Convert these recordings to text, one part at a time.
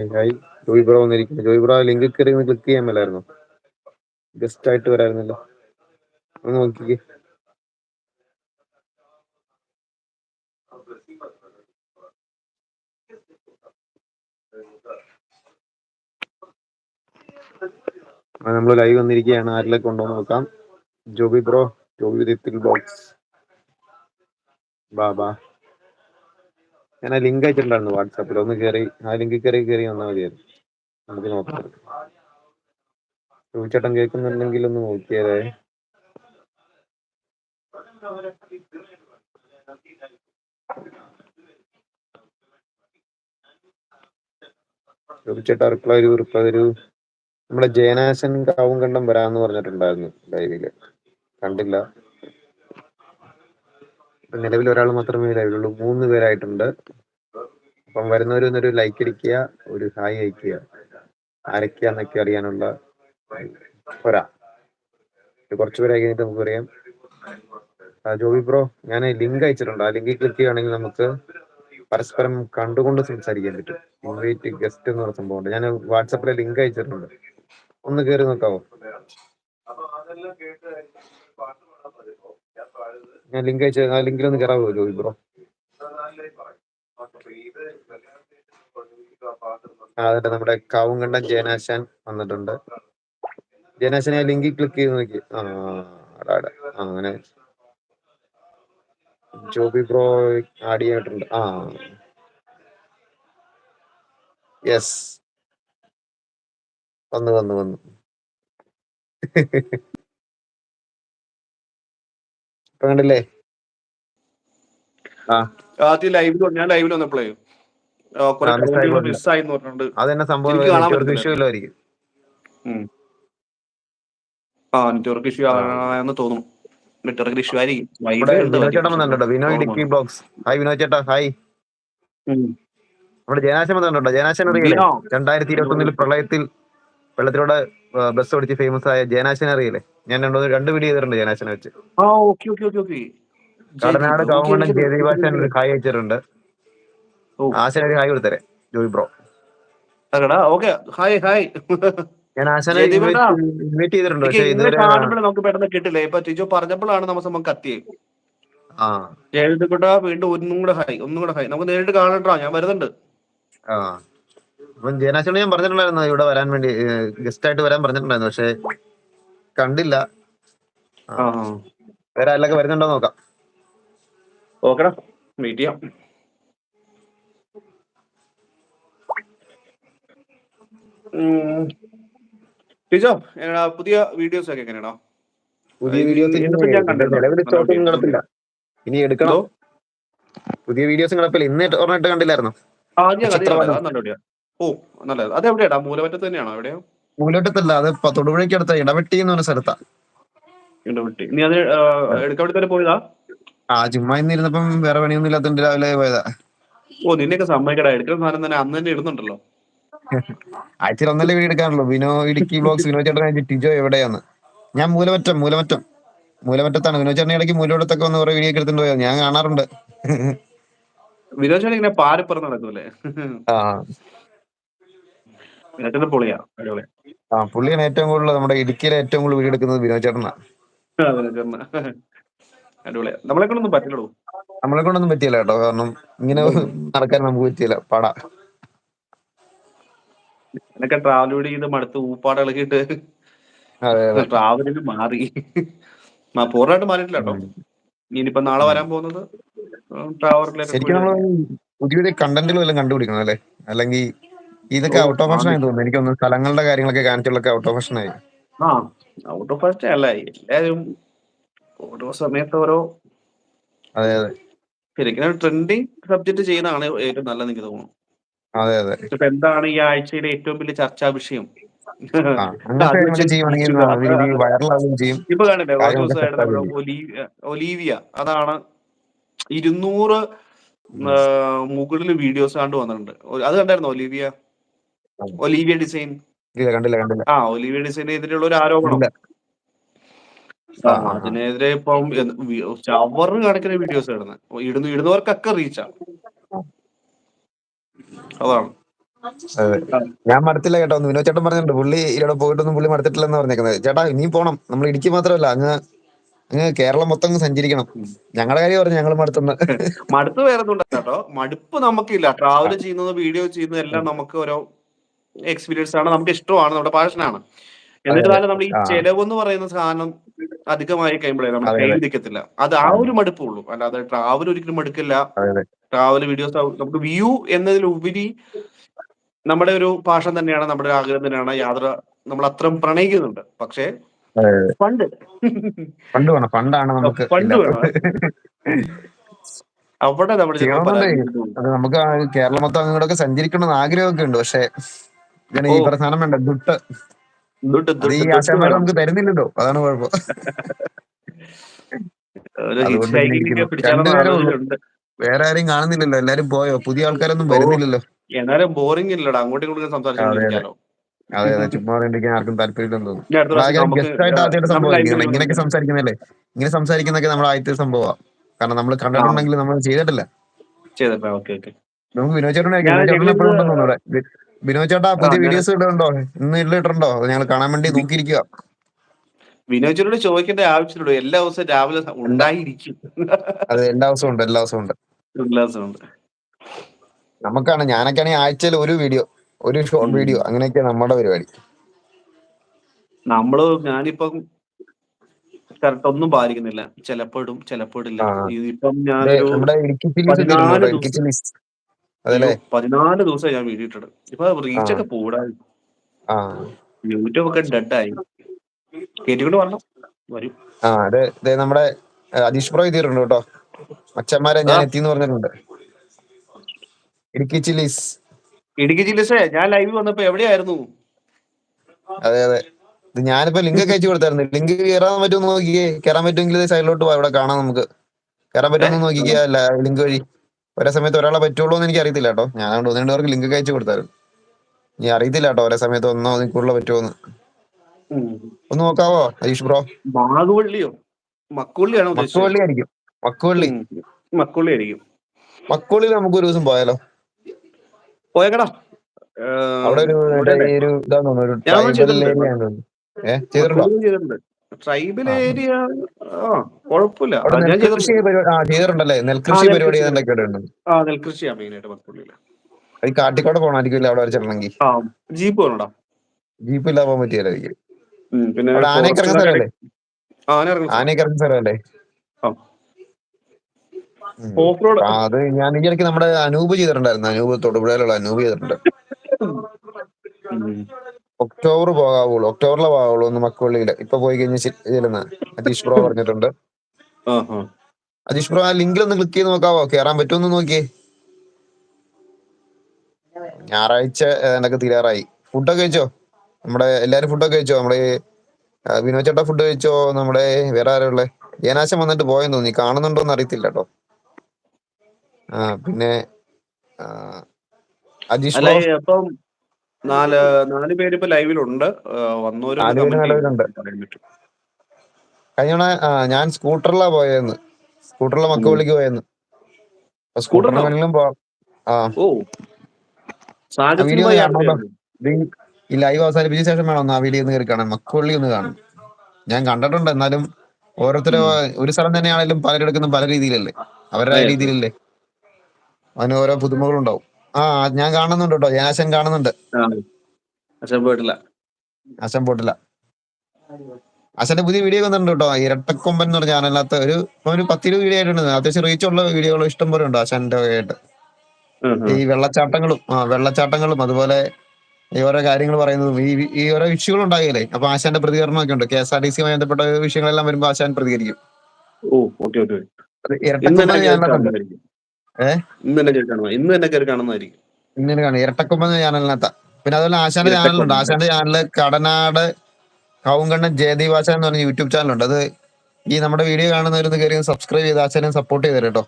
Hi Joy bro വന്നിരിക്കുന്നു. Joy bro link കയറി ഒന്ന് ക്ലിക്ക് ചെയ്യാൻ മേലായിരുന്നു? ഗസ്റ്റ് ആയിട്ട് വരായിരുന്നല്ലോ. ഒന്ന് നോക്കിക്കേ. നമ്മൾ ലൈവ് വന്നിരിക്കുകയാണ്. ആരിലേക്ക് കൊണ്ടോ നോക്കാം? ജോബി ബ്രോ ജോബി ദിത്തിൽ ബോക്സ്. ബാബാ. ഞാൻ ആ ലിങ്ക് അയച്ചിട്ടുണ്ടായിരുന്നു വാട്സാപ്പിൽ. ഒന്ന് കയറി ആ ലിങ്ക് കയറി കയറി വന്നാൽ മതിയായിരുന്നു. നമുക്ക് നോക്കാം. ചേട്ടൻ കേൾക്കുന്നുണ്ടെങ്കിൽ ഒന്ന് നോക്കിയാലേ ചേട്ടാ റിപ്ലൈ ഒരു റിപ്ലൈ ഒരു നമ്മളെ ജയനാശൻ കാവും കണ്ടം വരാന്ന് പറഞ്ഞിട്ടുണ്ടായിരുന്നു ലൈവിൽ കണ്ടില്ല. നിലവിൽ ഒരാൾ മാത്രമേ ലൈവിലുള്ളൂ. മൂന്ന് പേരായിട്ടുണ്ട്. അപ്പം വരുന്നവർ ഒരു ലൈക്ക് അടിക്കുക ഒരു ഹായ് അയക്കുക. ആരൊക്കെയാന്നൊക്കെ അറിയാനുള്ള ഒരാ. കുറച്ച് പേരായി കഴിഞ്ഞിട്ട് നമുക്ക് അറിയാം ആ, ജോബി ബ്രോ ഞാൻ ലിങ്ക് അയച്ചിട്ടുണ്ട്. ആ ലിങ്കിൽ ക്ലിക്ക് ചെയ്യുകയാണെങ്കിൽ നമുക്ക് പരസ്പരം കണ്ടുകൊണ്ട് സംസാരിക്കാൻ പറ്റും. ഇൻവൈറ്റ് ഗസ്റ്റ് എന്ന് പറഞ്ഞ സംഭവമുണ്ട് ഞാൻ വാട്സാപ്പിലെ ലിങ്ക് അയച്ചിട്ടുണ്ട്. ഒന്ന് കയറി നോക്കാവോ? ഞാൻ ലിങ്ക് അയച്ച ആ ലിങ്കിൽ ഒന്ന് കയറാൻ ജോബി ബ്രോ? അതെ നമ്മുടെ കാവുങ്കണ്ടൻ ജയനാശാൻ വന്നിട്ടുണ്ട്. ജയനാശാൻ ആ ലിങ്കിൽ ക്ലിക്ക് ചെയ്ത് നോക്കി. ആ, അങ്ങനെ. ജോബി ബ്രോ ആഡ് ചെയ്തിട്ടുണ്ട്. ആ. യെസ് വന്നു വന്നു വന്നു. ഇപ്പൊ കണ്ടില്ലേ? ആദ്യം ലൈവിൽ ഞാൻ ലൈവിൽ വന്നപ്പോഴേ. മിസ്സായി എന്ന് പറഞ്ഞിട്ടുണ്ട്. അതെന്നെ സംഭവം. ഇഷ്യൂ വല്ലതായിരിക്കും ആ നെറ്റ്വർക്ക് ഇഷ്യൂ ആണെന്ന് തോന്നുന്നു. നെറ്റ്വർക്ക് ഇഷ്യൂ ആയിരിക്കും. ഇവിടെ Wi-Fi ഉണ്ട് വിനോദ് വലിയ ചേട്ടൻ വന്നിട്ടുണ്ടോ? വിനോ ബ്ലോഗ്സ് ഹായ് വിനോദ് ചേട്ടാ. ഹായ് നമ്മുടെ വന്നിട്ടുണ്ടോ? അറിയില്ലേ? വിനോ. രണ്ടായിരത്തി ഇരുപത്തി ഒന്നിൽ പ്രളയത്തിൽ വെള്ളത്തിലൂടെ ബസ് ഓടിച്ച് ഫേമസ് ആയ ജനാശൻ അറിയില്ലേ? ഞാൻ രണ്ടു രണ്ട് പിടി ചെയ്തിട്ടുണ്ട് ജനാശനെ വെച്ച്. ആ okay okay okay okay. Kadanad കാവുമണ്ണൻ ജയദേവാശൻ ഒരു ഹായ് അയച്ചിട്ടുണ്ട്. ഓ. ആശൻ ഒരു hi കൊടുത്തരെ Joy bro. Okay hi hi. ഞാൻ ആശനെ ജയദീപേട്ടാ. ഇൻവൈറ്റ് ചെയ്തിട്ടുണ്ട് പക്ഷെ ഇങ്ങനെ ഇതുവരെ കാണുമ്പോഴേ നമുക്ക് പെട്ടെന്ന് കിട്ടില്ലേ? ഇപ്പൊ ടിജോ പറഞ്ഞപ്പോഴാണ് നമുക്ക് സംഭവം കത്തിയത് ആ. ജയകുട്ട വീണ്ടും ഒന്നും കൂടെ ഹായ് ഒന്നും കൂടെ ഹായ്. നമുക്ക് നേരിട്ട് ഞാൻ വരുന്നുണ്ട്. ആ. അപ്പം ജയനാശനോട് ഞാൻ പറഞ്ഞിട്ടുണ്ടായിരുന്നു ഇവിടെ വരാൻ വേണ്ടി ഗസ്റ്റ് ആയിട്ട് വരാൻ പറഞ്ഞിട്ടുണ്ടായിരുന്നു പക്ഷെ കണ്ടില്ല. വേറെ ആരിലൊക്കെ വരുന്നുണ്ടോ നോക്കാം. ഓക്കെടാ മീറ്റ് ചെയ്യാം. ടീച്ചോ എങ്ങനെയാ? പുതിയ വീഡിയോസ് ഒക്കെ എങ്ങനെയാണോ? പുതിയ വീഡിയോസ് ഇനി എടുക്കണോ. പുതിയ വീഡിയോസ് കിടപ്പില്ല ഇന്ന് ഒരെണ്ണിട്ട് കണ്ടില്ലായിരുന്നു? ഓ നല്ലത്. അത് എവിടെയാടാ? മൂലമറ്റത്ത് തന്നെയാണോ? എവിടെയോ? മൂലോട്ടത്തല്ല അത് തൊടുപുഴയ്ക്ക് അടുത്ത ഇടവെട്ടി എന്ന് പറഞ്ഞ സ്ഥലത്താ. ഇവിടെ നീ അത് ആ, എടുക്കാൻ തന്നെ പോയതാ? ആ ചുമ്മാ ഇന്നിരുന്നപ്പം വേറെ പണിയൊന്നും ഇല്ലാത്തോണ്ട് രാവിലെ പോയതാ. ഓ നിന്നെയൊക്കെ സമ്മതിക്കടാ. എടുക്കുന്ന സാധനം തന്നെ അന്ന് തന്നെ ഇടുന്നുണ്ടല്ലോ. ആഴ്ചയിൽ ഒന്നല്ലേ വീട് എടുക്കാറുള്ളൂ. വിനോ ഇടുക്കി ബ്ലോഗ്സ് വിനോ ചേട്ടൻ ടിജോ എവിടെയാന്ന്. ഞാൻ മൂലമറ്റം മൂലമറ്റം. മൂലമറ്റത്താണ്. വിനോ ചേട്ടൻ ഇടയ്ക്ക് മൂലമറ്റത്തൊക്കെ വന്ന് കുറെ വീഡിയോ എടുത്തിട്ട് പോയത് ഞാൻ കാണാറുണ്ട്. വിനോ ചേട്ടൻ ഇങ്ങനെ പാരപ്പുറം നടക്കൂലേ ആ. വിനോദത്തിന്റെ പൊളിയാ? അടിപൊളിയാ. ആ പുള്ളിയാണ് ഏറ്റവും കൂടുതൽ നമ്മുടെ ഇടുക്കിയിലെ ഏറ്റവും കൂടുതൽ വീടെടുക്കുന്നത് വിനോദ വിനോ ചേട്ടനാ. അടിപൊളിയാ. നമ്മളെ കൊണ്ടൊന്നും പറ്റില്ലടോ. നമ്മളെ കൊണ്ടൊന്നും പറ്റിയില്ല കേട്ടോ കാരണം ഇങ്ങനെ നടക്കാൻ നമുക്ക് പറ്റിയില്ല പാടാ. എന്നൊക്കെ ട്രാവൽ ചെയ്ത് മടുത്ത് ഊപ്പാട് ഇളകിയിട്ട് അതെ ട്രാവലിന് മാറി. പൂർണമായിട്ട് മാറിയിട്ടില്ല കേട്ടോ. ഇനിയിപ്പോ നാളെ വരാൻ പോകുന്നത് ശരിക്കും നമ്മൾ പുതിയ പുതിയ കണ്ടന്റുകൾ കണ്ടുപിടിക്കണം അല്ലേ? അല്ലെങ്കിൽ ഇതൊക്കെ ഓട്ടോമേഷൻ ഔട്ട് ഓഫ് ഫാഷൻ ആയി. തോന്നുന്നു. എനിക്കൊന്ന് സ്ഥലങ്ങളുടെ കാര്യങ്ങളൊക്കെ കാണിച്ചുള്ളൊക്കെ ഔട്ട് ഓഫ് ഫാഷൻ ആയി ആ ഫസ്റ്റ് അല്ല. എല്ലാരും ഓരോ സമയത്ത് ഓരോ അതെ അതെ. ശരിക്കും ട്രെൻഡിങ് സബ്ജക്ട് ചെയ്യുന്നതാണ് ഏറ്റവും നല്ലത് എനിക്ക് തോന്നുന്നു. അതെ അതെ. ഇപ്പൊ എന്താണ് ഈ ആഴ്ചയിലെ ഏറ്റവും വലിയ ചർച്ചാ വിഷയം? ഇപ്പൊ കണ്ടില്ലേ ഓരോ ആവുകയും ഒലീവിയ അതാണ് ഇരുന്നൂറ് മുകളിൽ വീഡിയോസ് കണ്ടു വന്നിട്ടുണ്ട്. അത് കണ്ടായിരുന്നോ ഒലീവിയ. Olivia design. ഇല്ല കണ്ടില്ല കണ്ടില്ല. ആ ഒലീവിയ ഡിസൈനെതിരെയുള്ള ഒരു ആരോപണം. അതിനെതിരെ ഇപ്പം ചവറ് കണക്കിന് വീഡിയോസ് ഇടുന്നത് ഇടുന്നു ഇടുന്നവർക്കൊക്കെ റീച്ചാ അതാണ്. ഞാൻ മടുത്തില്ല കേട്ടോ. വിനോദ് ചേട്ടൻ പറഞ്ഞിട്ടുണ്ട് പുള്ളി ഇവിടെ പോയിട്ടൊന്നും പുള്ളി മടുത്തിട്ടില്ലെന്ന് പറഞ്ഞേക്കുന്നത്. ചേട്ടാ ഇനിയും പോണം. നമ്മൾ ഇടുക്കി മാത്രമല്ല അങ്ങ് അങ്ങ് കേരളം മൊത്തം അങ്ങ് സഞ്ചരിക്കണം. ഞങ്ങളുടെ കാര്യം പറഞ്ഞു ഞങ്ങൾ മടുത്തുന്ന. മടുപ്പ് വേറെ കേട്ടോ. മടുപ്പ് നമുക്കില്ല. ട്രാവൽ ചെയ്യുന്നത് വീഡിയോ ചെയ്യുന്നത് എല്ലാം നമുക്ക് ഓരോ എക്സ്പീരിയൻസ് ആണ് നമുക്ക് ഇഷ്ടമാണ് നമ്മുടെ പാഷനാണ് എന്നിരുന്നാലും നമ്മൾ ഈ. ചെലവ് എന്ന് പറയുന്ന സാധനം അധികമായി കഴിയുമ്പോഴേ നമ്മൾ കയ്യിൽ നിൽക്കത്തില്ല. അത് ആ ഒരു മടുപ്പുള്ളൂ. അല്ലാതെ ട്രാവൽ ഒരിക്കലും മടുക്കില്ല. ട്രാവൽ വീഡിയോസ് നമുക്ക് വ്യൂ എന്നതിലുപരി നമ്മുടെ ഒരു പാഷൻ തന്നെയാണ് നമ്മുടെ ഒരു ആഗ്രഹം തന്നെയാണ് യാത്ര നമ്മൾ അത്രയും പ്രണയിക്കുന്നുണ്ട്. പക്ഷേ ഫണ്ട് വേണം ഫണ്ടാണ് നമുക്ക് ഫണ്ട്. അവിടെ. അത് നമുക്ക് കേരളം മൊത്തം അങ്ങോട്ടൊക്കെ സഞ്ചരിക്കണമെന്ന് ആഗ്രഹമൊക്കെ ഉണ്ട്. പക്ഷെ ഈ. പ്രധാനം വേണ്ട ദുട്ട്. അത് ഈ ആശാന്മാർ നമുക്ക് തരുന്നില്ലല്ലോ. അതാണ് കുഴപ്പം. വേറെ ആരെയും കാണുന്നില്ലല്ലോ. എല്ലാരും പോയോ? പുതിയ ആൾക്കാരൊന്നും വരുന്നില്ലല്ലോ. എന്നാലും ബോറിംഗ് ഇല്ലടാ. അങ്ങോട്ടും ഇങ്ങോട്ടും അതെ, സംസാരിച്ചോണ്ടിരിക്കാലോ അതെ അതെ. ചുമ്മാ വേണ്ടിക്കാൻ ആർക്കും താല്പര്യമില്ലെന്ന് തോന്നുന്നു ഗസ്റ്റ് ആയിട്ട് ആദ്യമായിട്ട് സംഭവം ഇങ്ങനെയൊക്കെ സംസാരിക്കുന്നല്ലേ ഇങ്ങനെ സംസാരിക്കുന്നൊക്കെ നമ്മുടെ ആദ്യത്തെ സംഭവമാണ് കാരണം നമ്മൾ കണ്ടിട്ടുണ്ടെങ്കിൽ നമ്മൾ ചെയ്തിട്ടില്ല. നമുക്ക് വിനോദ് ചേട്ടനെ ഞാൻ വിനോദ് ചേട്ടാ പുതിയ വീഡിയോസ് ഇടുന്നുണ്ടോ ഇന്ന് ഇട്ടിട്ടുണ്ടോ ഞങ്ങൾ കാണാൻ വേണ്ടി നോക്കിയിരിക്കുക വിനോദിനോട് ചോദിക്കേണ്ട ആവശ്യമുള്ളൂ എല്ലാ ദിവസവും രാവിലെ ഉണ്ടായിരിക്കും. അത് എല്ലാ ദിവസവും ഉണ്ട് എല്ലാ ദിവസവും ഉണ്ട്. എല്ലാ ദിവസവും ഉണ്ട്. നമുക്കാണ് ഞാനൊക്കെയാണെങ്കിൽ ആഴ്ചയിൽ ഒരു വീഡിയോ ഒരു ഷോർട്ട്. വീഡിയോ അങ്ങനെയൊക്കെ നമ്മുടെ പരിപാടി. നമ്മൾ ഞാനിപ്പം കറക്റ്റ് ഒന്നും പാലിക്കുന്നില്ല. ചിലപ്പോഴും ചിലപ്പോഴില്ല. ഇപ്പം ഇത് പതിനാല് ദിവസം- ഞാൻ വീഡിയോ ഇട്ടിട്ട് ഇപ്പൊ റീച്ച്. ഒക്കെ കൂടായി ആ. യൂട്യൂബ് ഒക്കെ ഡെഡായി. കേട്ടിക്കൊണ്ട് വരണം. വരും. ആ അതെ അതെ നമ്മുടെ അതീഷ് പ്രോ എഴുതിയിട്ടുണ്ട് കേട്ടോ. അച്ഛന്മാരെ ഞാൻ എത്തി എത്തിന്ന് പറഞ്ഞിട്ടുണ്ട്. ഇടുക്കി ചില്ലീസ്. ഇടുക്കി ചില്ലീസേ ഞാൻ ലൈവ് വന്നപ്പോ എവിടെയായിരുന്നു? അതെ അതെ. ഇത് ഞാനിപ്പോ ലിങ്ക് ഒക്കെ അയച്ചു കൊടുത്തായിരുന്നു. ലിങ്ക് കയറാൻ പറ്റുമോ നോക്കിയേ കയറാൻ പറ്റുമെങ്കിൽ സൈഡിലോട്ട് പോവാ ഇവിടെ കാണാം നമുക്ക്. കയറാൻ പറ്റുമെന്ന് നോക്കിക്കേ ലിങ്ക് വഴി. ഒരേ സമയത്ത് ഒരാളെ പറ്റുള്ളൂ എന്ന് എനിക്ക് അറിയത്തില്ല കേട്ടോ. ഞാൻ അങ്ങോട്ട് ഒന്ന് രണ്ട് പേർക്ക് ലിങ്ക് അയച്ചു കൊടുത്തായിരുന്നു. നീ അറിയത്തില്ല കേട്ടോ ഒരേ സമയത്ത് ഒന്നോ നിൽക്കുള്ള പറ്റുമോന്ന് ഒന്ന് നോക്കാവോ അതീഷ് ബ്രോ? മാകുവള്ളിയോ മക്കുവള്ളിയാണോ ഉദ്ദേശിച്ചത്? മക്കുവള്ളി ആയിരിക്കും മക്കുവള്ളി. ഉം. ആയിരിക്കും മക്കുവള്ളിയിൽ നമുക്ക് ഒരു ദിവസം പോയാലോ? പോയേക്കടാ. അവിടെ ഒരു ഒരു തോന്നുന്നു. ഏരിയ ഏഹ് ചെയ്തിട്ടുണ്ട്. ട്രൈബൽ ഏരിയ ആ കുഴപ്പമില്ല. ചെയ്തിട്ടുണ്ടല്ലേ? നെൽകൃഷി പരിപാടി ആ നെൽകൃഷിയാ മെയിൻ ആയിട്ട് മക്കുവള്ളിയിൽ അത് കാട്ടിക്കോടെ പോകണമായിരിക്കും അവിടെ വരെ ചെല്ലണമെങ്കിൽ ജീപ്പ് പോകണടാ ജീപ്പ് ഇല്ലാതെ പോകാൻ പറ്റിയല്ലേ പിന്നെ ആനയൊക്കെ ഇറങ്ങുന്ന സ്ഥലമല്ലേ. ആനയൊക്കെ ഇറങ്ങുന്ന സ്ഥലമല്ലേ? അത് ഞാൻ ഈ ഇടയ്ക്ക് നമ്മുടെ അനൂപ് ചെയ്തിട്ടുണ്ടായിരുന്നു. അനൂപ് തൊടുപുഴയിലുള്ള അനൂപ് ചെയ്തിട്ടുണ്ട്. ഒക്ടോബർ പോകാവുള്ളൂ. ഒക്ടോബറിലെ പോകാവുള്ളൂ ഒന്ന് മക്കുള്ളിയിൽ ഇപ്പൊ പോയി കഴിഞ്ഞ ചെല്ലുന്ന അതീഷ് ബ്രോ പറഞ്ഞിട്ടുണ്ട്. അതീഷ് ബ്രോ ആ ലിങ്കിൽ ഒന്ന് ക്ലിക്ക് ചെയ്ത് നോക്കാവോ? കേറാൻ പറ്റുമെന്ന് നോക്കിയേ. ഞായറാഴ്ച ഏതാണ്ടൊക്കെ തീരാറായി. ഫുഡൊക്കെ കഴിച്ചോ? നമ്മുടെ എല്ലാരും ഫുഡൊക്കെ കഴിച്ചോ? നമ്മുടെ വിനോദ് ചേട്ടാ ഫുഡ് കഴിച്ചോ? നമ്മുടെ വേറെ ആരുള്ള ഏനാശം വന്നിട്ട് പോയെന്ന് തോന്നി കാണുന്നുണ്ടോ എന്ന് അറിയത്തില്ല കേട്ടോ. ആ പിന്നെ അജീഷ് നാല് നാല് പേര് ഇപ്പൊ ലൈവിലുണ്ട് വന്നോരും. കഴിഞ്ഞ ഞാൻ സ്കൂട്ടറിലാ പോയെന്ന്. സ്കൂട്ടറിലെ മക്കവിളിക്ക് പോയെന്ന്. സ്കൂട്ടറിലോ? വീഡിയോ ഈ ലൈവ് അവസാനിപ്പിച്ച ശേഷം വേണം ഒന്ന് ആ വീഡിയോ ഒന്ന് കയറി കാണാൻ. മക്കുവള്ളി ഒന്ന് കാണും ഞാൻ കണ്ടിട്ടുണ്ട്. എന്നാലും ഓരോരുത്തരും ഒരു സ്ഥലം തന്നെയാണെങ്കിലും പലരെടുക്കുന്ന പല രീതിയിലല്ലേ? അവരുടെ രീതിയിലല്ലേ? അതിന് ഓരോ പുതുമകളുണ്ടാവും. ആ ഞാൻ കാണുന്നുണ്ട് കേട്ടോ ഞാൻ അച്ഛൻ കാണുന്നുണ്ട്. അച്ഛൻ പോയിട്ടില്ല. അച്ഛൻ പോയിട്ടില്ല. ആശന്റെ പുതിയ വീഡിയോ വന്നിട്ടുണ്ട് കേട്ടോ ഇരട്ടക്കൊമ്പൻ എന്ന് പറഞ്ഞ ചാനലിനകത്ത് ഒരു ഒരു പത്തിരുപത് വീഡിയോ ആയിട്ടുണ്ട്. അത്യാവശ്യം റീച്ച് ഉള്ള വീഡിയോകൾ ഇഷ്ടം പോലെ ഉണ്ട് ആശാന്റെ ആയിട്ട്. ഈ വെള്ളച്ചാട്ടങ്ങളും ആ വെള്ളച്ചാട്ടങ്ങളും അതുപോലെ ഈ ഓരോ കാര്യങ്ങൾ പറയുന്നതും ഈ ഈ ഓരോ ഇഷ്യൂകൾ ഉണ്ടാകില്ലേ? അപ്പൊ ആശാന്റെ പ്രതികരണം ഒക്കെ ഉണ്ട്. കെ എസ് ആർ ടി സിയുമായി ബന്ധപ്പെട്ട വിഷയങ്ങളെല്ലാം വരുമ്പോൾ ആശാൻ പ്രതികരിക്കും. ഇരട്ടക്കൊമ്പൻ കയറി ചാനലിനകത്തുണ്ട് ചാനലിനകത്ത ഏ? ഇന്ന് തന്നെ കയറി കാണുക ഇന്ന് തന്നെ കയറി കാണുന്നതായിരിക്കും ഇങ്ങനെ കാണും ഇരട്ടക്കൊമ്പൻ ചാനലിനകത്താ. പിന്നെ അതുപോലെ ആശാന്റെ ചാനലുണ്ട്. ആശാന്റെ ചാനൽ കടനാട് കൗങ്കണ്ണൻ ജയദീപ് ആശാൻ എന്ന് പറഞ്ഞ യൂട്യൂബ് ചാനലുണ്ട്. അത് ഈ നമ്മുടെ വീഡിയോ കാണുന്നവരൊന്ന് കയറി സബ്സ്ക്രൈബ് ചെയ്ത് ആശാനെ സപ്പോർട്ട് ചെയ്ത് കേട്ടോ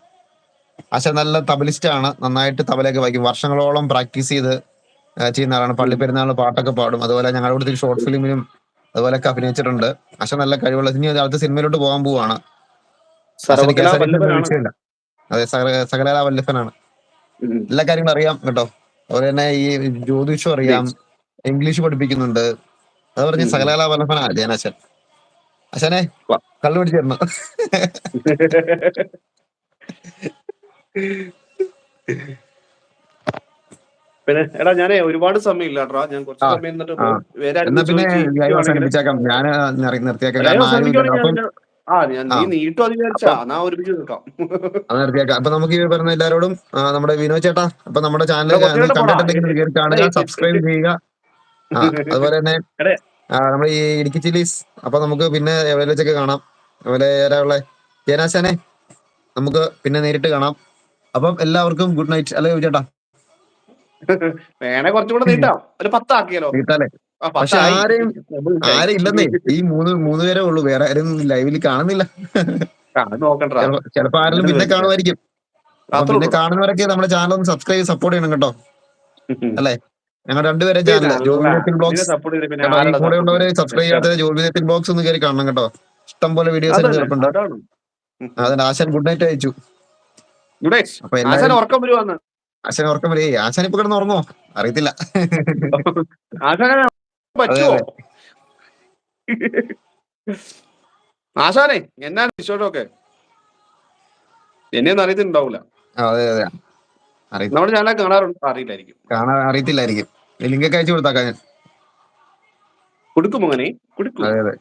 ആശാൻ നല്ല തബലിസ്റ്റ് ആണ് നന്നായിട്ട് തബലയൊക്കെ വായിക്കും. വർഷങ്ങളോളം പ്രാക്ടീസ് ചെയ്ത് ആ, ചെയ്യുന്ന ആളാണ്. പള്ളി പെരുന്നാളിന് പാട്ടൊക്കെ പാടും. അതുപോലെ ഞങ്ങളുടെ ഇവിടുത്തെ ഷോർട്ട് ഫിലിമിലും അതുപോലെയൊക്കെ അഭിനയിച്ചിട്ടുണ്ട്. ആശാൻ നല്ല കഴിവുള്ള ഇനി അടുത്ത സിനിമയിലോട്ട് പോകാൻ പോവാണ്. ആശാന് സർവകലാ KSRTC വല്ലഭനാണ്. വീഴ്ചയില്ല. അതെ സകലകല സകല വല്ലഭനാണ്. എല്ലാ കാര്യങ്ങളും അറിയാം കേട്ടോ. അതുപോലെ തന്നെ ഈ ജ്യോതിഷം അറിയാം ഇംഗ്ലീഷ് പഠിപ്പിക്കുന്നുണ്ട്. അത് പറഞ്ഞ് സകലകല വല്ലഭനാ ജയനാശൻ അശനെ കള്ളു പിടിച്ചിരുന്നു. പിന്നെ എടാ ഞാനേ ഒരുപാട് സമയം ഇല്ല കേട്ടോ. ഞാൻ കുറച്ച് സമയം എന്നിട്ട് പിന്നെ ഞാൻ നിർത്തിയേക്കാം. ആരും ആ ഞാൻ നീ ആ. നീട്ടും അത് വിചാരിച്ചാ എന്നാ ഒരുമിച്ച് നിൽക്കാം. അത് നിർത്തിയേക്കാം. അപ്പൊ നമുക്ക് ഈ പറഞ്ഞ എല്ലാവരോടും ആ, നമ്മുടെ വിനോദ് ചേട്ടാ അപ്പൊ നമ്മുടെ ചാനൽ എടാ, കുറച്ച് നേരം പോടാ. കണ്ടിട്ടുണ്ടെങ്കിൽ കയറി കാണുക സബ്സ്ക്രൈബ് ചെയ്യുക. ആ, അതുപോലെ തന്നെ എടേ. ആ, നമ്മുടെ ഈ ഇടുക്കി ചില്ലീസ് അപ്പൊ നമുക്ക് പിന്നെ എവിടെ വെച്ചൊക്കെ കാണാം. അതുപോലെ ആരാളെ ജയനാശാനെ നമുക്ക് പിന്നെ നേരിട്ട് കാണാം. അപ്പം എല്ലാവർക്കും ഗുഡ് നൈറ്റ് അല്ലേ ചേട്ടാ? വേണേ കുറച്ചുകൂടെ നീട്ടാം. ഒരു പത്താക്കിയാലോ? വീട്ടാലേ ആ, പക്ഷെ. ആരെയും ആരും ഇല്ലെന്നേ. ഈ മൂന്ന് മൂന്ന് പേരേ ഉള്ളൂ. വേറെ ആരും ലൈവിൽ കാണുന്നില്ല. ചിലപ്പോ- ആരെങ്കിലും പിന്നെ കാണുമായിരിക്കും. പിന്നെ കാണുന്നവരൊക്കെ നമ്മുടെ ചാനൽ ഒന്ന് സബ്സ്ക്രൈബ് സപ്പോർട്ട് ചെയ്യണം കേട്ടോ. അല്ലേ? ഞങ്ങൾ രണ്ടുപേരെ ചാനൽ നിന്നെ ബ്ലോഗ്സ് കൂടെ ഉള്ളവരെ സബ്സ്ക്രൈബ് ചെയ്യാത്ത ജോബിനെത്തിൽ ബ്ലോഗ്സ് ഒന്ന് കയറി കാണണം കേട്ടോ. ഇഷ്ടം പോലെ വീഡിയോസ് കിടപ്പുണ്ട് അതാണ്. ആശാൻ ഗുഡ് നൈറ്റ്. അയച്ചു ആശാൻ ഉറക്കം വരുവാന്ന്. ആശാൻ ഉറക്കം വരെ. ആശാൻ ഇപ്പൊ കിടന്ന് ഉറങ്ങോ അറിയത്തില്ല. പറ്റുമോ ആശാനെ എന്നാണ് വിശേഷമൊക്കെ? എന്നെയൊന്നും അറിയത്തിണ്ടാവൂല. അതെ അതെ നമ്മുടെ ചാനൽ കാണാറുണ്ട്? അറിയില്ലായിരിക്കും. കാണാൻ അറിയത്തില്ലായിരിക്കും. ലിങ്ക് ഒക്കെ അയച്ചു കൊടുത്താക്കാം ഞാൻ കൊടുക്കും അങ്ങനെ കൊടുക്കും. അതെ അതെ.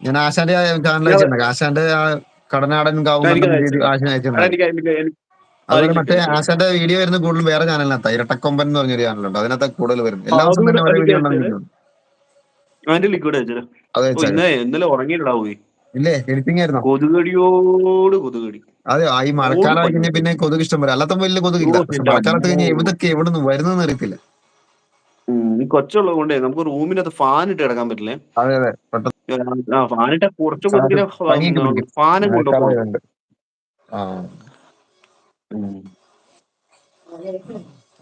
ഞാൻ ആശാന്റെ ചാനൽ അയച്ചിട്ടുണ്ട്. ആശാന്റെ ആ കടനാടൻ കാവും എനിക്ക് കണ്ടം അയച്ചു രീതി ആശാൻ എടാ, അയച്ചിട്ടുണ്ട്. എനിക്ക് എനിക്ക് എനിക്ക് അതുപോലെ മറ്റേ ആശാന്റെ വീഡിയോ വരുന്ന കൂടുതലും വേറെ ചാനലിനകത്താ. ഇരട്ടക്കൊമ്പൻ എന്ന് പറഞ്ഞൊരു ചാനലുണ്ട്. അതിനകത്ത് കൂടുതൽ വരും എല്ലാ ദിവസവും തന്നെ വേറെ ഓരോ വീഡിയോ ഉണ്ടെന്ന് ഉണ്ടാകും ലിക്വിഡ് ഇന്നലെ ഇല്ലേ? എഡിറ്റിംഗ് ആയിരുന്നോ? കൊതുകടിയോട് കൊതുകടി. അതെ ഈ മഴക്കാലം കഴിഞ്ഞ പിന്നെ കൊതുക് ഇഷ്ടം പോലെ. അല്ലാത്ത വലിയ കൊതുക് ഇല്ല. മഴക്കാലത്ത് കഴിഞ്ഞാൽ എവിടൊക്കെ എവിടെ നിന്ന് വരുന്നെന്ന് അറിയത്തില്ല. ഉം, ഈ കൊച്ചുള്ളത് കൊണ്ടേ നമുക്ക് റൂമിനകത്ത് ഫാൻ ഇട്ട് കിടക്കാൻ പറ്റില്ലേ? അതെ അതെ. കുറച്ച് കൊതുകിനെ. ഫാനും മഴക്കാലം കൊണ്ടുപോകും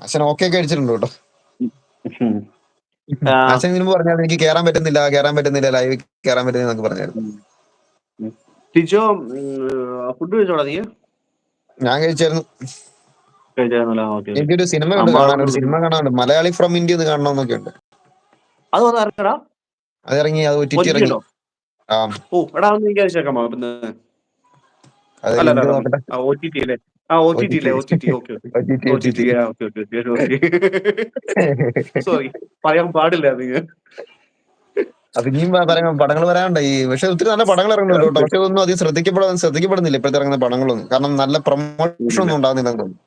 അച്ഛൻ ഓക്കെ ഒക്കെ അടിച്ചിട്ടുണ്ട് കേട്ടോ? അച്ഛൻ മുമ്പ് പറഞ്ഞാൽ എനിക്ക് കേറാൻ പറ്റുന്നില്ല കേറാൻ പറ്റുന്നില്ല ലൈവ് കേറാൻ പറ്റുന്നില്ല എന്നൊക്കെ പറഞ്ഞായിരുന്നു. ടിജോ ഫുഡ് കഴിച്ചോടാ നീ? ഞാൻ കഴിച്ചായിരുന്നു. എനിക്കൊരു സിനിമ കാണാനുണ്ട് കാണാൻ ഒരു സിനിമ കാണാനുണ്ട്. മലയാളി ഫ്രം ഇന്ത്യ എന്ന് കാണണമെന്നൊക്കെ ഉണ്ട്. അത് ഇറങ്ങടാ? അത് ഇറങ്ങി അത് ഒറ്റിറ്റി ഇറങ്ങി. ആ. ഓ എടാ ഒന്ന് എനിക്ക് ഓടിടി അല്ല? ആ ഒ ടി ടി അല്ലേ O T T okay O T T okay okay sorry പറയാൻ പാടില്ല നീ അപ്പൊ ഇനിയും പ- പറയാം പടങ്ങൾ വരാനുണ്ട് ഈ പക്ഷെ ഒത്തിരി നല്ല പടങ്ങൾ ഇറങ്ങുന്നുണ്ട് കേട്ടോ. പക്ഷെ ഒന്നും അധികം ശ്രദ്ധിക്കപ്പെടാൻ ശ്രദ്ധിക്കപ്പെടുന്നില്ല ഇപ്പോഴത്തെ ഇറങ്ങുന്ന പടങ്ങളൊന്നും. കാരണം നല്ല പ്രൊമോഷൻ ഒന്നും ഉണ്ടാകുന്നില്ല തോന്നുന്നു.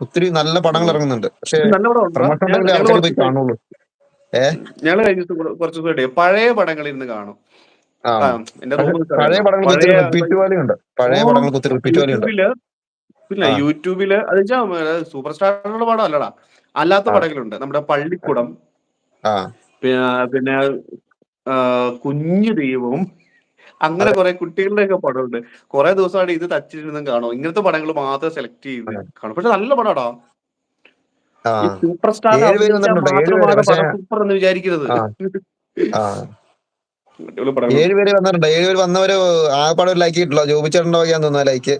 ഒത്തിരി നല്ല പടങ്ങൾ ഇറങ്ങുന്നുണ്ട്. പക്ഷെ? പ്രൊമോഷൻ ഉണ്ടെങ്കിൽ ആൾക്കാർ പോയി കുറച്ച് കാണുള്ളൂ. ഞങ്ങൾ കഴിഞ്ഞ ദിവസം കുറച്ച് ദിവസമായിട്ട് പഴയ പടങ്ങളിൽ നിന്ന് കാണും. പഴയ പടങ്ങൾ റിപ്പീറ്റ് വാല്യൂ ഉണ്ട്. പഴയ ഒത്തിരി റിപ്പീറ്റ് വാല്യൂ ഉണ്ട്. യൂട്യൂബിൽ പിന്നെ. യൂട്യൂബിൽ അത് സൂപ്പർ സ്റ്റാറിനുള്ള പടം അല്ലടാ അല്ലാത്ത. പടങ്ങളുണ്ട്. നമ്മുടെ പള്ളിക്കുടം. പിന്നെ കുഞ്ഞു ദൈവവും അങ്ങനെ കുറെ കുട്ടികളുടെ ഒക്കെ പടമുണ്ട്. കുറെ ദിവസമായിട്ട് ഇത് തച്ചിരുന്നും കാണും. ഇങ്ങനത്തെ പടങ്ങൾ മാത്രം സെലക്ട് ചെയ്ത്. കാണും. പക്ഷെ നല്ല പടാടാ സൂപ്പർ സ്റ്റാർ സൂപ്പർ എന്ന് വിചാരിക്കരുത്. ഏഴ് പേര് വന്നിട്ടുണ്ട്. ഏഴ് പേര് വന്നവര് ആ പടം ലൈക്ക് കിട്ടില്ല ജോബി ചേട്ടന്റെ വകയാന്ന് തോന്നുന്നു ലൈക്ക്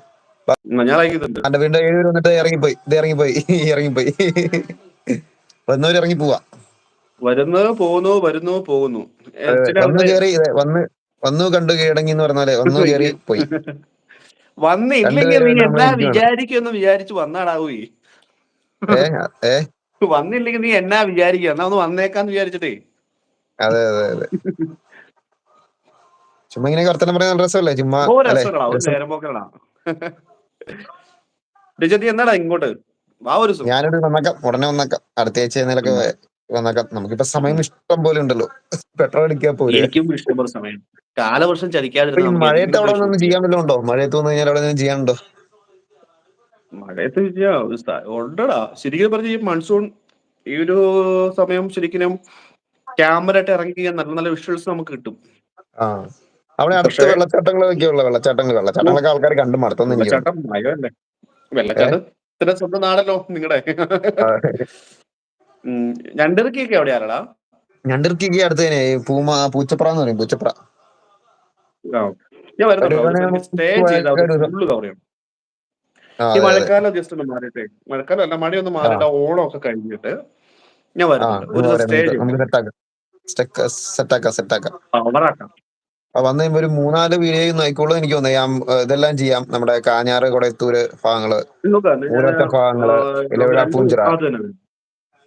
എന്റെ വീണ്ടും ഏഴ് പേര് വന്നിട്ട് ഇറങ്ങിപ്പോയി. ഇത് ഇറങ്ങിപ്പോയി. ഇറങ്ങിപ്പോയി. വന്നവര് ഇറങ്ങി പോവാ. വരുന്നു പോകുന്നു വരുന്നു പോകുന്നു. വന്നു വന്ന് കേറി വന്ന് വന്നു കണ്ടു കീഴടങ്ങി എന്ന് പറഞ്ഞാൽ വന്നു കേറി പോയി. വന്നില്ലെങ്കിൽ നീ എന്നാ. വിചാരിക്കുമെന്ന് വിചാരിച്ചു വന്നാടാവൂയി ഏ ഏ? വന്നില്ലെങ്കിൽ നീ എന്നാ വിചാരിക്കുക എന്നാ ഒന്ന് വന്നേക്കാന്ന് വിചാരിച്ചിട്ടേ. അതെ അതെ അതെ. ചുമ്മാ ഇങ്ങനെ വർത്തനം പറയാൻ രസമല്ലേ? ചുമ്മാ രജതി എന്നാടാ ഇങ്ങോട്ട്? വാ ഒരു ഞാനൊരു വന്നേക്കാം. ഉടനെ വന്നേക്കാം. അടുത്ത ആഴ്ച വന്നേക്കാം. നമുക്കിപ്പോ സമയം ഇഷ്ടം പോലെ ഉണ്ടല്ലോ. പെട്രോൾ അടിക്കാൻ പോലെ. എനിക്കും ഇഷ്ടപ്പെടുന്ന സമയം. കാലവർഷം ചതിക്കാതിരുന്ന മഴയത്ത് അവിടെ shoot ചെയ്യാൻ വല്ലതും ഉണ്ടോ? മഴയത്ത് വന്നു കഴിഞ്ഞാൽ അവിടെ ഒന്നും ചെയ്യാനുണ്ടോ? മഴയത്ത് ഉണ്ടടാ. ശരിക്കും പറഞ്ഞ ഈ മൺസൂൺ ഈ ഒരു സമയം ശരിക്കും ക്യാമറ ആയിട്ട് ഇറങ്ങി നല്ല നല്ല വിഷ്വൽസ് നമുക്ക് കിട്ടും. അവിടെ അടുത്ത വെള്ളച്ചാട്ടങ്ങളൊക്കെ ഉള്ള വെള്ളച്ചാട്ടങ്ങൾ വെള്ളച്ചാട്ടങ്ങളൊക്കെ ആൾക്കാർ കണ്ടു മടുത്തൊന്നും വെള്ളച്ചാട്ടത്തിന്റെ സ്വന്തം നാടല്ലോ നിങ്ങളുടെ ഞണ്ടിറക്കിയൊക്കെ എവിടെയാണടാ ഞണ്ടിറക്കിയൊക്കെ അടുത്ത് തന്നെ പൂമ പൂച്ചപ്ര എന്ന് പറയും പൂച്ചപ്ര. ഞാൻ വരുന്നുണ്ടോ? സ്റ്റേ ഒരു ചെയ്താൽ ഒരു ഫുള്ള് കവർ ചെയ്യണം ഈ അതെ, അതെ. മഴക്കാലം ജസ്റ്റ് ഒന്ന് മാറിയിട്ടേ. മഴക്കാലം അല്ല മഴ മാറിയിട്ട് ആ ഓണം ഒക്കെ കഴിഞ്ഞിട്ട് ഞാൻ വരാം വരുന്നുണ്ട്. ഒരു സ്റ്റേ സെറ്റാക്കാം സെറ്റാക്കാം സെറ്റാക്കാം വന്ന് കഴിയുമ്പോ ഒരു മൂന്നാൽ വീഡിയോ നോക്കിക്കോളൂ എനിക്ക് തോന്നുന്നു. ഞാൻ ഇതെല്ലാം ചെയ്യാം. നമ്മുടെ കാഞ്ഞാറ് കൊടയത്തൂര് ഭാഗങ്ങൾ. ഊരറ്റ ഭാഗങ്ങൾ. ഇലവിഴ പൂഞ്ചിറ. അത് തന്നെ.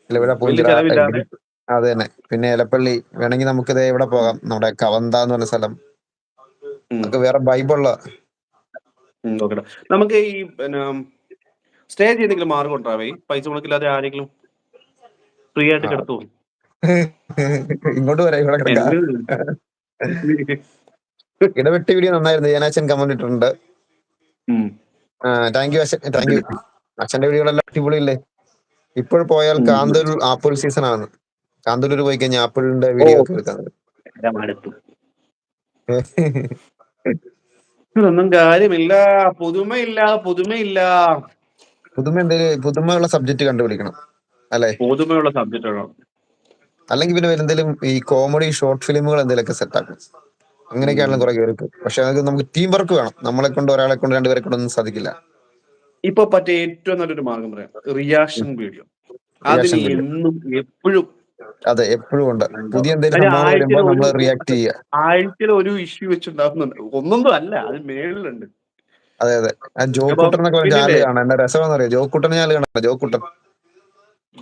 ഇലവിഴ പൂഞ്ചിറ അത് തന്നെ. പിന്നെ ഇലപ്പള്ളി. വേണമെങ്കിൽ നമുക്ക് ഇതേ എവിടെ പോകാം. നമ്മുടെ കവന്ത എന്ന് പറഞ്ഞ സ്ഥലം. നമുക്ക് വേറെ ബൈബിൾ നമുക്ക് ഈ സ്റ്റേ ചെയ്തെങ്കിലും മാർഗം ഉണ്ടാവേ പൈസ മുടക്കില്ലാതെ ആരെങ്കിലും ഫ്രീ ആയിട്ട്. കിടത്തു ഇങ്ങോട്ട് വരാം ഇവിടെ കിടക്കാം. ഇടവെട്ടി വീഡിയോ നന്നായിരുന്നു. ജനാച്ചൻ കമന്റ് ഇട്ടിട്ടുണ്ട്. താങ്ക് യു അച്ഛൻ. താങ്ക് യു അച്ഛന്റെ വീഡിയോകളെല്ലാം അടിപൊളിയല്ലേ? ഇപ്പോൾ പോയാൽ. കാന്തൂർ ആപ്പിൾ സീസൺ ആണ്. കാന്തൂർ പോയി കഴിഞ്ഞാൽ ആപ്പിളിന്റെ വീഡിയോ ഒക്കെ എടുക്കാൻ മടുത്തു ഇതൊന്നും കാര്യമില്ല. പുതുമയില്ല പുതുമയില്ല. പുതുമ എന്തെങ്കിലും പുതുമയുള്ള സബ്ജക്ട് കണ്ടുപിടിക്കണം. അല്ലെ? പുതുമയുള്ള സബ്ജക്റ്റ് അല്ലെങ്കിൽ പിന്നെ എന്തെങ്കിലും ഈ കോമഡി ഷോർട്ട് ഫിലിമുകൾ എന്തെങ്കിലുമൊക്കെ സെറ്റാക്കും അങ്ങനെയൊക്കെയാണ് അങ്ങനെയൊക്കെയാണല്ലോ കുറെ പേർക്ക്. പക്ഷെ അത് നമുക്ക് ടീം വർക്ക് വേണം. നമ്മളെ കൊണ്ട് ഒരാളെ കൊണ്ട് രണ്ടുപേരെ കൊണ്ടൊന്നും സാധിക്കില്ല. ഇപ്പൊ പറ്റിയ ഏറ്റവും നല്ലൊരു മാർഗം പറയാം. റിയാക്ഷൻ വീഡിയോ അതിന് എന്നും എപ്പോഴും അതെ എപ്പോഴും ഉണ്ട്. പുതിയ എന്തെങ്കിലും നമ്മൾ റിയാക്ട് ചെയ്യുക. ആഴ്ചയിൽ ഒരു ഇഷ്യൂ വെച്ചുണ്ടാകുന്നുണ്ട് ഒന്നൊന്നും അല്ല അത് മേളിലുണ്ട്. അതെ അതെ. ആ ജോ അപ്പൊ കുട്ടൻ എന്നൊക്കെ പറഞ്ഞ പിന്നില്ലേ? ചാനൽ കാണാം. എന്റെ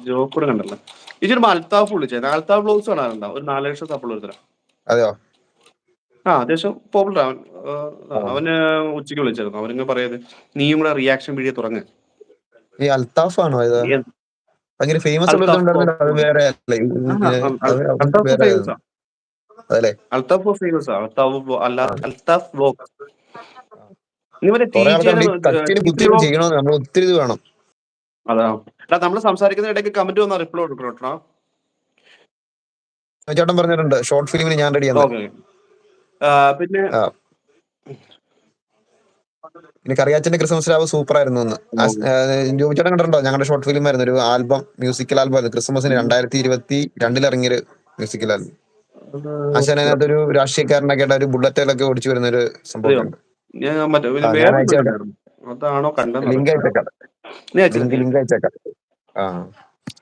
ജോക്കൂടെ കണ്ടല്ലോ. ഇതൊരു അൽത്താഫ് വിളിച്ചത് അൽത്താഫ് ബ്ലോഗ്സ് കാണാറുണ്ടോ ഒരു നാല് ലക്ഷം സപ്പോൾ ഒരുത്തരാ അതെയോ? ആ അത്യാവശ്യം പോപ്പുലർ അവൻ അവന് ഉച്ചയ്ക്ക് വിളിച്ചായിരുന്നു പറയുന്നത് നീയും കൂടെ റിയാക്ഷൻ വീഡിയോ തുടങ്ങ്. ഈ അൽത്താഫ് ആണോ ഇത്? ഭയങ്കര famous Althaf famous Althaf blog ഒത്തിരി വേണം. അതാ. എടാ നമ്മൾ സംസാരിക്കുന്ന ഇടയ്ക്ക് കമന്റ് വന്നാൽ റിപ്ലൈ കൊടുക്കണം കേട്ടോ. ചേട്ടൻ പറഞ്ഞിട്ടുണ്ട് ഷോർട്ട് ഫിലിമിന് ഞാൻ ഓക്കെ പിന്നെ എനിക്കറിയാച്ചന്റെ കറിയാച്ചന്റെ ക്രിസ്മസ് രാവ് സൂപ്പർ ആയിരുന്നു എന്ന് ജോബിച്ചേട്ടൻ കണ്ടിട്ടുണ്ടോ? ഞങ്ങളുടെ ഷോർട്ട് ഫിലിം ആയിരുന്നു ഒരു ആൽബം മ്യൂസിക്കൽ ആൽബം ആയിരുന്നു. ക്രിസ്മസിന് രണ്ടായിരത്തി ഇരുപത്തി രണ്ടിൽ ഇറങ്ങിയൊരു മ്യൂസിക്കൽ ആൽബം ആശാൻ അതിനകത്തൊരു രാഷ്ട്രീയക്കാരനൊക്കെ ആയിട്ട് ഒരു ബുള്ളറ്റിലൊക്കെ ഓടിച്ചു വരുന്ന ഒരു സംഭവം ലിങ്ക് അയച്ചേക്കാം. ലിങ്ക് അയച്ചേക്കാം.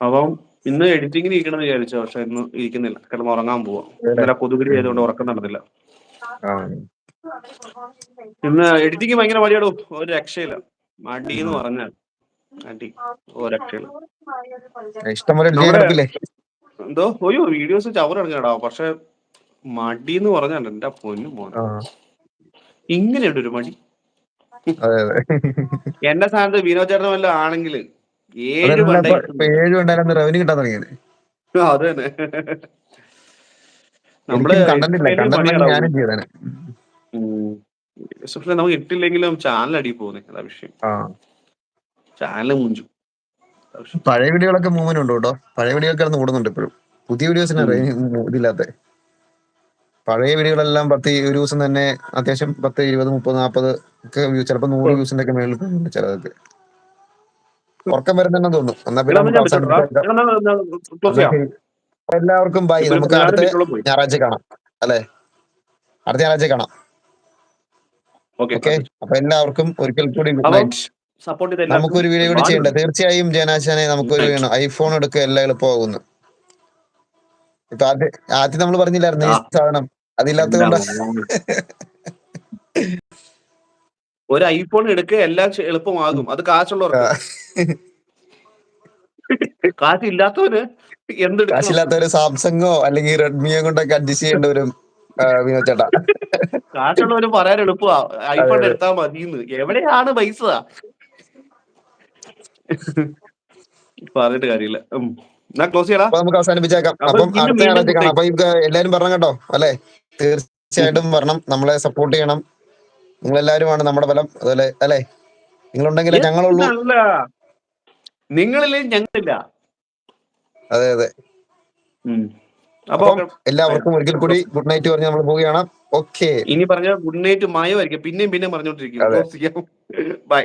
അപ്പം ഇന്ന് എഡിറ്റിംഗിന് ഇരിക്കണം വിചാരിച്ചു പക്ഷെ ഇന്ന് ഇരിക്കുന്നില്ല. കിടന്ന് ഉറങ്ങാൻ പോവാ. ഇന്നലെ കൊതുകുടി ആയതുകൊണ്ട് ഉറക്കം നടന്നില്ല. ഇന്ന് എഡിറ്റിംഗ് ഭയങ്കര മടിയാടും? ഒരു രക്ഷയില്ല. മടി എന്ന് പറഞ്ഞാൽ മടി ഓ രക്ഷയില്ല. എന്തോ? ഒയ്യോ വീഡിയോസ് ചവറിറങ്ങടാ പക്ഷെ മടി എന്ന് പറഞ്ഞാൽ എന്റെ പൊന്നു മോൻ ഇങ്ങനെയുണ്ട് ഒരു മടി. എന്റെ സ്ഥാനത്ത് വിനോദ ചേട്ടൻ വല്ല ആണെങ്കിൽ ഏഴ് ഏഴ് റവന്യൂ കിട്ടാൻ തുടങ്ങിയത്. അത് തന്നെ നമ്മൾ ഞാനും ചെയ്തേനെ നമുക്ക് ഇട്ടില്ലെങ്കിലും ചാനൽ അടി പോകുന്നേ അതാ വിഷയം. ചാനൽ മുഞ്ചു. പഴയ വീഡിയോകളൊക്കെ മൂവ്മെന്റ് ഉണ്ട് കേട്ടോ. പഴയ വീഡിയോകളൊക്കെ കിടന്ന് ഓടുന്നുണ്ട് ഇപ്പോഴും. പുതിയ വീഡിയോസിന്. ഇതില്ലാത്ത. പഴയ വീഡിയോകളെല്ലാം പത്ത് ഒരു ദിവസം തന്നെ അത്യാവശ്യം പത്ത് ഇരുപത് മുപ്പത് നാപ്പത് ഒക്കെ വ്യൂ ചിലപ്പോ നൂറ് വ്യൂസിന്റെ ഒക്കെ മേളിൽ ചിലതൊക്കെ. ഉറക്കം വരുന്നെന്ന് തോന്നുന്നു. എന്നാ പിന്നെ എല്ലാവർക്കും ബൈ നമുക്ക് അടുത്ത. ഞായറാഴ്ച കാണാം. അല്ലെ? അടുത്ത ഞായറാഴ്ച കാണാം. ഓക്കെ. അപ്പൊ എല്ലാവർക്കും ഒരിക്കൽ കൂടി ഗുഡ് നൈറ്റ് നമുക്കൊരു വീഡിയോ കൂടി ചെയ്യണ്ട? തീർച്ചയായും ജനാശാനെ നമുക്കൊരു. വേണം. ഐഫോൺ എടുക്കുക എല്ലാം എളുപ്പമാകുന്നു ഇപ്പൊ ആദ്യം ആദ്യം നമ്മൾ പറഞ്ഞില്ലായിരുന്നു ഈ സാധനം? അതില്ലാത്തത് കൊണ്ട് ഒരു ഐഫോൺ എടുക്കുക എല്ലാം എളുപ്പമാകും. അത് കാശുള്ളവർക്ക് കാശില്ലാത്തവര് എന്ത് കാശില്ലാത്തവര് സാംസങ്ങോ അല്ലെങ്കിൽ റെഡ്മിയോ കൊണ്ടൊക്കെ അഡ്ജസ്റ്റ് ചെയ്യേണ്ട വരും വിനോദ് ചേട്ടാ. കാശുള്ളവര് പറയാൻ എളുപ്പമാ. ഐഫോൺ. എടുത്താൽ മതിന്ന് എവിടെയാണ് പൈസ? പറഞ്ഞിട്ട് കാര്യമില്ല. ക്ലോസ് ചെയ്യടാ. നമുക്ക് അവസാനിപ്പിച്ചേക്കാം. അപ്പൊ അടുത്ത കാണാം അപ്പൊ എല്ലാരും പറഞ്ഞു കേട്ടോ? അല്ലെ? തീർച്ചയായിട്ടും വരണം. നമ്മളെ സപ്പോർട്ട് ചെയ്യണം. നിങ്ങളെല്ലാരുമാണ് നമ്മുടെ ബലം. അതുപോലെ അല്ലെ? നിങ്ങളുണ്ടെങ്കിലേ ഞങ്ങളുള്ളൂ. നിങ്ങളില്ലേ ഞങ്ങളില്ല. അതെ അതെ. അപ്പൊ എല്ലാവർക്കും ഒരിക്കൽ കൂടി ഗുഡ് നൈറ്റ് പറഞ്ഞ് നമ്മൾ പോവുകയാണ്. ഓക്കെ. ഇനി പറഞ്ഞ ഗുഡ് നൈറ്റ് മായമായിരിക്കും. പിന്നെയും പിന്നെയും പറഞ്ഞോണ്ടിരിക്കും ബൈ.